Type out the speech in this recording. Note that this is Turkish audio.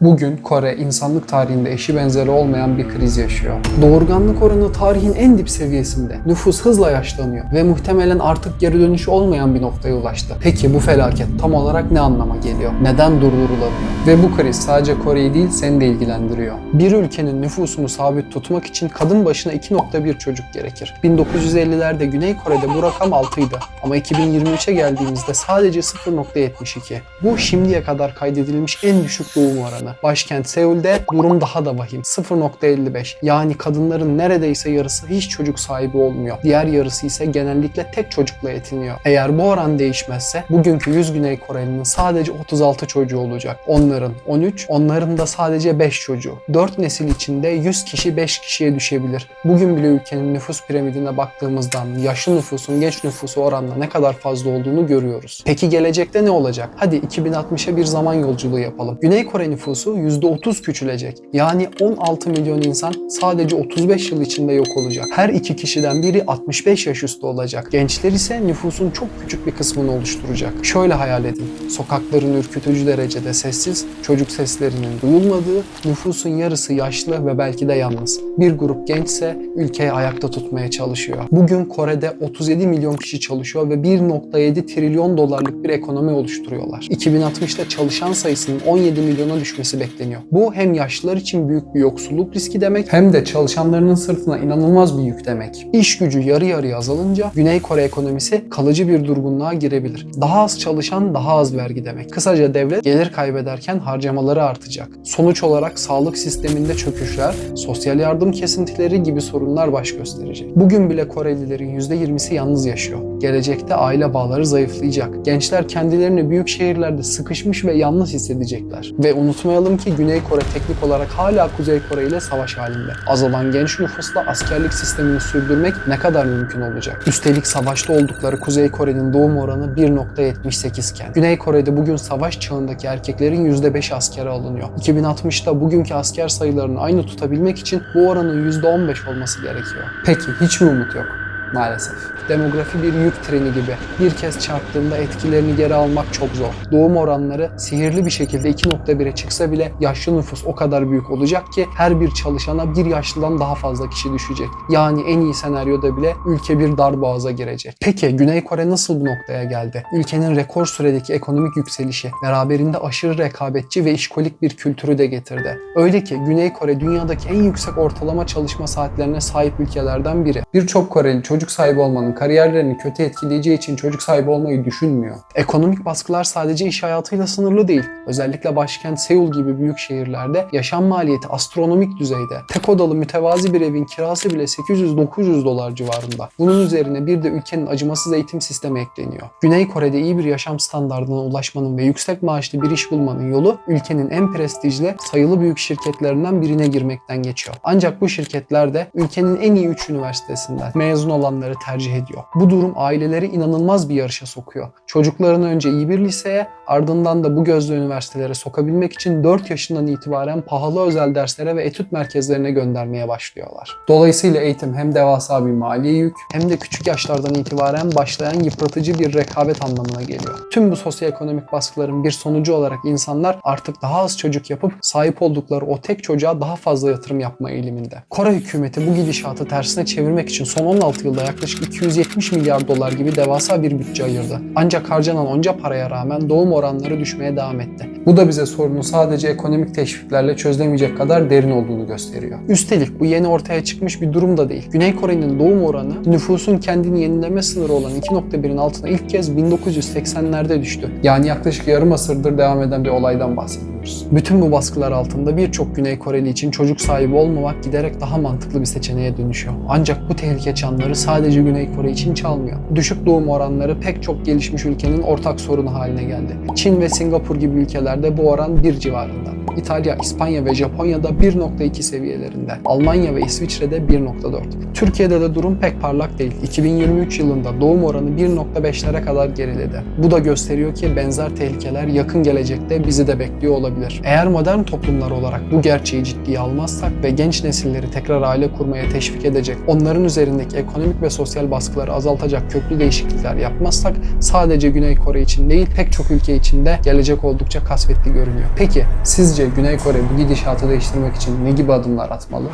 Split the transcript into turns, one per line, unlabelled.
Bugün Kore insanlık tarihinde eşi benzeri olmayan bir kriz yaşıyor. Doğurganlık oranı tarihin en dip seviyesinde. Nüfus hızla yaşlanıyor ve muhtemelen artık geri dönüşü olmayan bir noktaya ulaştı. Peki bu felaket tam olarak ne anlama geliyor? Neden durdurulamıyor? Ve bu kriz sadece Kore'yi değil seni de ilgilendiriyor. Bir ülkenin nüfusunu sabit tutmak için kadın başına 2.1 çocuk gerekir. 1950'lerde Güney Kore'de bu rakam 6 idi ama 2023'e geldiğimizde sadece 0.72. Bu şimdiye kadar kaydedilmiş en düşük doğum oranı. Başkent Seul'de durum daha da vahim. 0.55. Yani kadınların neredeyse yarısı hiç çocuk sahibi olmuyor. Diğer yarısı ise genellikle tek çocukla yetiniyor. Eğer bu oran değişmezse bugünkü 100 Güney Koreli'nin sadece 36 çocuğu olacak. Onların 13, onların da sadece 5 çocuğu. 4 nesil içinde 100 kişi 5 kişiye düşebilir. Bugün bile ülkenin nüfus piramidine baktığımızdan yaşlı nüfusun genç nüfusu oranla ne kadar fazla olduğunu görüyoruz. Peki gelecekte ne olacak? Hadi 2060'a bir zaman yolculuğu yapalım. Güney Kore nüfusu %30 küçülecek. Yani 16 milyon insan sadece 35 yıl içinde yok olacak. Her iki kişiden biri 65 yaş üstü olacak. Gençler ise nüfusun çok küçük bir kısmını oluşturacak. Şöyle hayal edin. Sokakların ürkütücü derecede sessiz, çocuk seslerinin duyulmadığı, nüfusun yarısı yaşlı ve belki de yalnız. Bir grup gençse ülkeyi ayakta tutmaya çalışıyor. Bugün Kore'de 37 milyon kişi çalışıyor ve 1.7 trilyon dolarlık bir ekonomi oluşturuyorlar. 2060'ta çalışan sayısının 17 milyona düşmesi bekleniyor. Bu hem yaşlılar için büyük bir yoksulluk riski demek hem de çalışanlarının sırtına inanılmaz bir yük demek. İş gücü yarı yarıya azalınca Güney Kore ekonomisi kalıcı bir durgunluğa girebilir. Daha az çalışan daha az vergi demek. Kısaca devlet gelir kaybederken harcamaları artacak. Sonuç olarak sağlık sisteminde çöküşler, sosyal yardım kesintileri gibi sorunlar baş gösterecek. Bugün bile Korelilerin %20'si yalnız yaşıyor. Gelecekte aile bağları zayıflayacak. Gençler kendilerini büyük şehirlerde sıkışmış ve yalnız hissedecekler. Ve unutmayalım ki Güney Kore teknik olarak hala Kuzey Kore ile savaş halinde. Azalan genç nüfusla askerlik sistemini sürdürmek ne kadar mümkün olacak? Üstelik savaşta oldukları Kuzey Kore'nin doğum oranı 1.78 iken Güney Kore'de bugün savaş çağındaki erkeklerin %5 askere alınıyor. 2060'da bugünkü asker sayılarını aynı tutabilmek için bu oranın %15 olması gerekiyor. Peki hiç mi umut yok? Maalesef. Demografi bir yük treni gibi. Bir kez çarptığında etkilerini geri almak çok zor. Doğum oranları sihirli bir şekilde 2.1'e çıksa bile yaşlı nüfus o kadar büyük olacak ki her bir çalışana bir yaşlıdan daha fazla kişi düşecek. Yani en iyi senaryoda bile ülke bir dar boğaza girecek. Peki Güney Kore nasıl bu noktaya geldi? Ülkenin rekor süredeki ekonomik yükselişi beraberinde aşırı rekabetçi ve işkolik bir kültürü de getirdi. Öyle ki Güney Kore dünyadaki en yüksek ortalama çalışma saatlerine sahip ülkelerden biri. Birçok Koreli çocuk sahibi olmanın kariyerlerini kötü etkileyeceği için çocuk sahibi olmayı düşünmüyor. Ekonomik baskılar sadece iş hayatıyla sınırlı değil. Özellikle başkent Seul gibi büyük şehirlerde yaşam maliyeti astronomik düzeyde. Tek odalı mütevazi bir evin kirası bile 800-900 dolar civarında. Bunun üzerine bir de ülkenin acımasız eğitim sistemi ekleniyor. Güney Kore'de iyi bir yaşam standartına ulaşmanın ve yüksek maaşlı bir iş bulmanın yolu ülkenin en prestijli sayılı büyük şirketlerinden birine girmekten geçiyor. Ancak bu şirketler de ülkenin en iyi 3 üniversitesinden mezun olanları tercih ediyor. Bu durum aileleri inanılmaz bir yarışa sokuyor. Çocuklarını önce iyi bir liseye ardından da bu gözle üniversitelere sokabilmek için 4 yaşından itibaren pahalı özel derslere ve etüt merkezlerine göndermeye başlıyorlar. Dolayısıyla eğitim hem devasa bir mali yük hem de küçük yaşlardan itibaren başlayan yıpratıcı bir rekabet anlamına geliyor. Tüm bu sosyoekonomik baskıların bir sonucu olarak insanlar artık daha az çocuk yapıp sahip oldukları o tek çocuğa daha fazla yatırım yapma eğiliminde. Kore hükümeti bu gidişatı tersine çevirmek için son 16 yılda yaklaşık 270 milyar dolar gibi devasa bir bütçe ayırdı. Ancak harcanan onca paraya rağmen doğum oranları düşmeye devam etti. Bu da bize sorunu sadece ekonomik teşviklerle çözülemeyecek kadar derin olduğunu gösteriyor. Üstelik bu yeni ortaya çıkmış bir durum da değil. Güney Kore'nin doğum oranı nüfusun kendini yenileme sınırı olan 2.1'in altına ilk kez 1980'lerde düştü. Yani yaklaşık yarım asırdır devam eden bir olaydan bahsediyoruz. Bütün bu baskılar altında birçok Güney Koreli için çocuk sahibi olmamak giderek daha mantıklı bir seçeneğe dönüşüyor. Ancak bu tehlike çanları sadece Güney Kore için çalmıyor. Düşük doğum oranları pek çok gelişmiş ülkenin ortak sorunu haline geldi. Çin ve Singapur gibi ülkelerde bu oran bir civarında. İtalya, İspanya ve Japonya'da 1.2 seviyelerinde. Almanya ve İsviçre'de 1.4. Türkiye'de de durum pek parlak değil. 2023 yılında doğum oranı 1.5'lere kadar geriledi. Bu da gösteriyor ki benzer tehlikeler yakın gelecekte bizi de bekliyor olabilir. Eğer modern toplumlar olarak bu gerçeği ciddiye almazsak ve genç nesilleri tekrar aile kurmaya teşvik edecek, onların üzerindeki ekonomik ekonomik ve sosyal baskıları azaltacak köklü değişiklikler yapmazsak sadece Güney Kore için değil pek çok ülke için de gelecek oldukça kasvetli görünüyor. Peki sizce Güney Kore bu gidişatı değiştirmek için ne gibi adımlar atmalı?